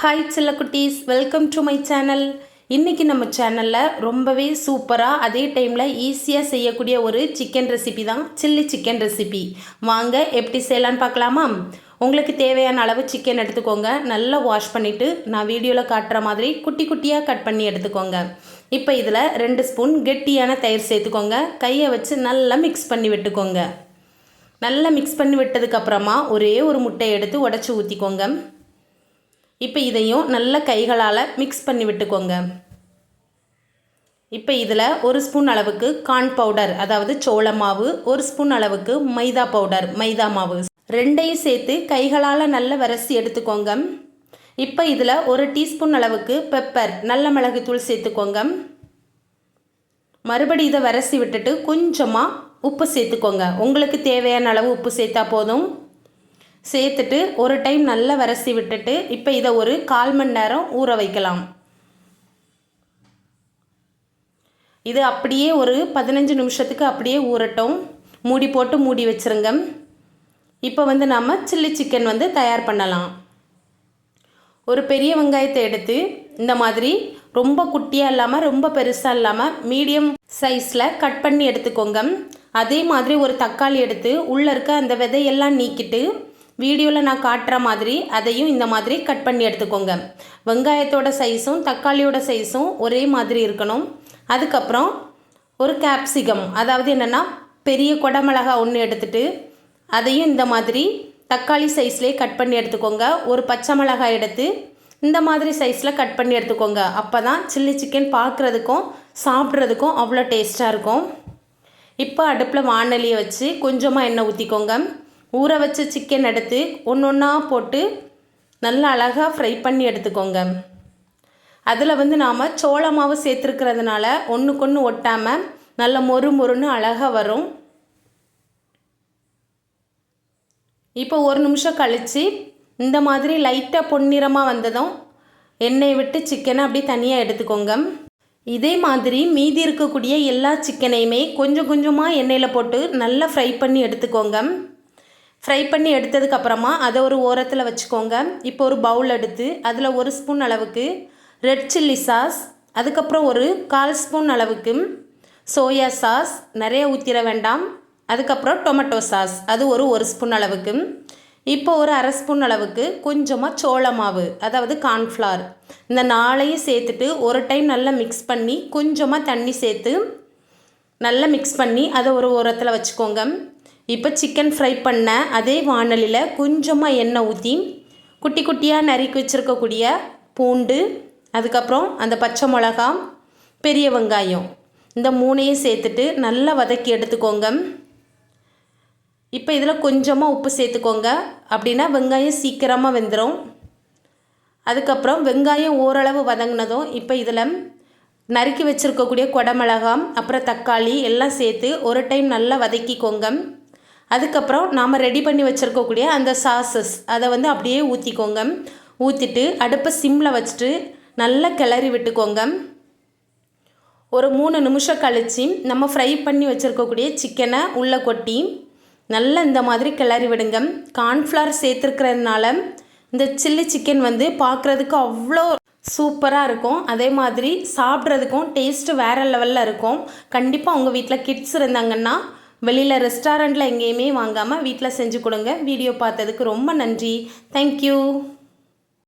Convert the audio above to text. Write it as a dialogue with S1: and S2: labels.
S1: Hi குட்டீஸ் welcome to my channel இன்றைக்கி நம்ம சேனலில் ரொம்பவே சூப்பராக அதே டைமில் ஈஸியாக செய்யக்கூடிய ஒரு சிக்கன் ரெசிபி தான் சில்லி சிக்கன் ரெசிபி வாங்க எப்படி செய்யலான்னு பார்க்கலாமா? உங்களுக்கு தேவையான அளவு சிக்கன் எடுத்துக்கோங்க. நல்லா வாஷ் பண்ணிவிட்டு நான் வீடியோவில் காட்டுற மாதிரி குட்டி குட்டியாக கட் பண்ணி எடுத்துக்கோங்க. இப்போ இதில் ரெண்டு ஸ்பூன் கெட்டியான தயிர் சேர்த்துக்கோங்க. கையை வச்சு நல்லா மிக்ஸ் பண்ணி விட்டுக்கோங்க. நல்லா மிக்ஸ் பண்ணி விட்டதுக்கப்புறமா ஒரே ஒரு முட்டையை எடுத்து உடச்சி ஊற்றிக்கோங்க இப்போ இதையும் நல்ல கைகளால் மிக்ஸ் பண்ணி விட்டுக்கோங்க. இப்போ இதில் ஒரு ஸ்பூன் அளவுக்கு கார்ன் பவுடர் அதாவது சோள மாவு ஒரு ஸ்பூன் அளவுக்கு மைதா பவுடர் மைதா மாவு. ரெண்டையும் சேர்த்து கைகளால் நல்ல வரசி எடுத்துக்கோங்க. இப்போ இதில் ஒரு டீஸ்பூன் அளவுக்கு பெப்பர் நல்ல மிளகுத்தூள் சேர்த்துக்கோங்க. மறுபடி இதை வரசி விட்டுட்டு கொஞ்சமாக உப்பு சேர்த்துக்கோங்க. உங்களுக்கு தேவையான அளவு உப்பு சேர்த்தா போதும். சேர்த்துட்டு ஒரு டைம் நல்லா வரசி விட்டுட்டு இப்போ இதை ஒரு கால் மணி நேரம் ஊற வைக்கலாம். இது அப்படியே ஒரு பதினஞ்சு நிமிஷத்துக்கு அப்படியே ஊறட்டும். மூடி போட்டு மூடி வச்சுருங்க. இப்போ வந்து நாம் சில்லி சிக்கன் வந்து தயார் பண்ணலாம். ஒரு பெரிய வெங்காயத்தை எடுத்து இந்த மாதிரி ரொம்ப குட்டியாக இல்லாமல் ரொம்ப பெருசாக இல்லாமல் மீடியம் சைஸில் கட் பண்ணி எடுத்துக்கோங்க. அதே மாதிரி ஒரு தக்காளி எடுத்து உள்ளே இருக்க அந்த விதையெல்லாம் நீக்கிட்டு வீடியோவில் நான் காட்டுற மாதிரி அதையும் இந்த மாதிரி கட் பண்ணி எடுத்துக்கோங்க. வெங்காயத்தோட சைஸும் தக்காளியோட சைஸும் ஒரே மாதிரி இருக்கணும். அதுக்கப்புறம் ஒரு கேப்சிகம் அதாவது என்னென்னா பெரிய கொடமிளகா ஒன்று எடுத்துகிட்டு அதையும் இந்த மாதிரி தக்காளி சைஸ்லேயே கட் பண்ணி எடுத்துக்கோங்க. ஒரு பச்சை மிளகாய் எடுத்து இந்த மாதிரி சைஸில் கட் பண்ணி எடுத்துக்கோங்க. அப்போ தான் சில்லி சிக்கன் பார்க்குறதுக்கும் சாப்பிட்றதுக்கும் அவ்வளோ டேஸ்ட்டாக இருக்கும். இப்போ அடுப்பில் வானலியை வச்சு கொஞ்சமாக எண்ணெய் ஊற்றிக்கோங்க ஊற வச்ச சிக்கன் எடுத்து ஒன்று ஒன்றா போட்டு நல்லா அழகாக ஃப்ரை பண்ணி எடுத்துக்கோங்க. அதில் வந்து நாம் சோள மாவு சேர்த்துருக்கிறதுனால ஒன்றுக்கு ஒன்று ஒட்டாமல் நல்ல மொறு மொறுன்னு அழகாக வரும். இப்போ ஒரு நிமிஷம் கழித்து இந்த மாதிரி லைட்டாக பொன்னிறமாக வந்ததும் எண்ணெயை விட்டு சிக்கனை அப்படி தனியாக எடுத்துக்கோங்க. இதே மாதிரி மீதி இருக்கக்கூடிய எல்லா சிக்கனையுமே கொஞ்சம் கொஞ்சமாக எண்ணெயில் போட்டு நல்லா ஃப்ரை பண்ணி எடுத்துக்கோங்க. ஃப்ரை பண்ணி எடுத்ததுக்கப்புறமா அதை ஒரு ஓரத்தில் வச்சுக்கோங்க. இப்போ ஒரு பவுல் எடுத்து அதில் ஒரு ஸ்பூன் அளவுக்கு ரெட் சில்லி சாஸ் அதுக்கப்புறம் ஒரு கால் ஸ்பூன் அளவுக்கு சோயா சாஸ் நிறைய ஊற்றிட வேண்டாம். அதுக்கப்புறம் டொமேட்டோ சாஸ் அது ஒரு ஒரு ஸ்பூன் அளவுக்கு. இப்போ ஒரு அரை ஸ்பூன் அளவுக்கு கொஞ்சமாக சோள மாவு அதாவது கார்ன்ஃப்ளார் இந்த நாளையும் சேர்த்துட்டு ஒரு டைம் நல்லா மிக்ஸ் பண்ணி கொஞ்சமாக தண்ணி சேர்த்து நல்லா மிக்ஸ் பண்ணி அதை ஒரு ஓரத்தில் வச்சுக்கோங்க. இப்போ சிக்கன் ஃப்ரை பண்ண அதே வானலியில் கொஞ்சமாக எண்ணெய் ஊற்றி குட்டி குட்டியாக நறுக்கி வச்சுருக்கக்கூடிய பூண்டு அதுக்கப்புறம் அந்த பச்சை மிளகா பெரிய வெங்காயம் இந்த மூணையும் சேர்த்துட்டு நல்லா வதக்கி எடுத்துக்கோங்க. இப்போ இதில் கொஞ்சமாக உப்பு சேர்த்துக்கோங்க. அப்படின்னா வெங்காயம் சீக்கிரமாக வெந்துடும் அதுக்கப்புறம் வெங்காயம் ஓரளவு வதங்கினதும் இப்போ இதில் நறுக்கி வச்சுருக்கக்கூடிய குடமிளகாம் அப்புறம் தக்காளி எல்லாம் சேர்த்து ஒரு டைம் நல்லா வதக்கிக்கோங்க. அதுக்கப்புறம் நாம் ரெடி பண்ணி வச்சுருக்கக்கூடிய அந்த சாசஸ் அதை வந்து அப்படியே ஊற்றிக்கோங்க ஊற்றிட்டு அடுப்பை சிம்மில் வச்சுட்டு நல்லா கிளறி விட்டுக்கோங்க. ஒரு மூணு நிமிஷம் கழித்து நம்ம ஃப்ரை பண்ணி வச்சுருக்கக்கூடிய சிக்கனை உள்ளே கொட்டி நல்லா இந்த மாதிரி கிளறி விடுங்க. கார்ன்ஃப்ளவர் சேர்த்துருக்கிறதுனால இந்த சில்லி சிக்கன் வந்து பார்க்குறதுக்கு அவ்வளோ சூப்பராக இருக்கும். அதே மாதிரி சாப்பிட்றதுக்கும் டேஸ்ட்டு வேறு லெவலில் இருக்கும். கண்டிப்பாக உங்கள் வீட்டில் கிட்ஸ் இருந்தாங்கன்னா வெளியில் ரெஸ்டாரண்ட்டில் எங்கேயுமே வாங்காமல் வீட்டில் செஞ்சு கொடுங்க. வீடியோ பார்த்ததுக்கு ரொம்ப நன்றி. தேங்க்யூ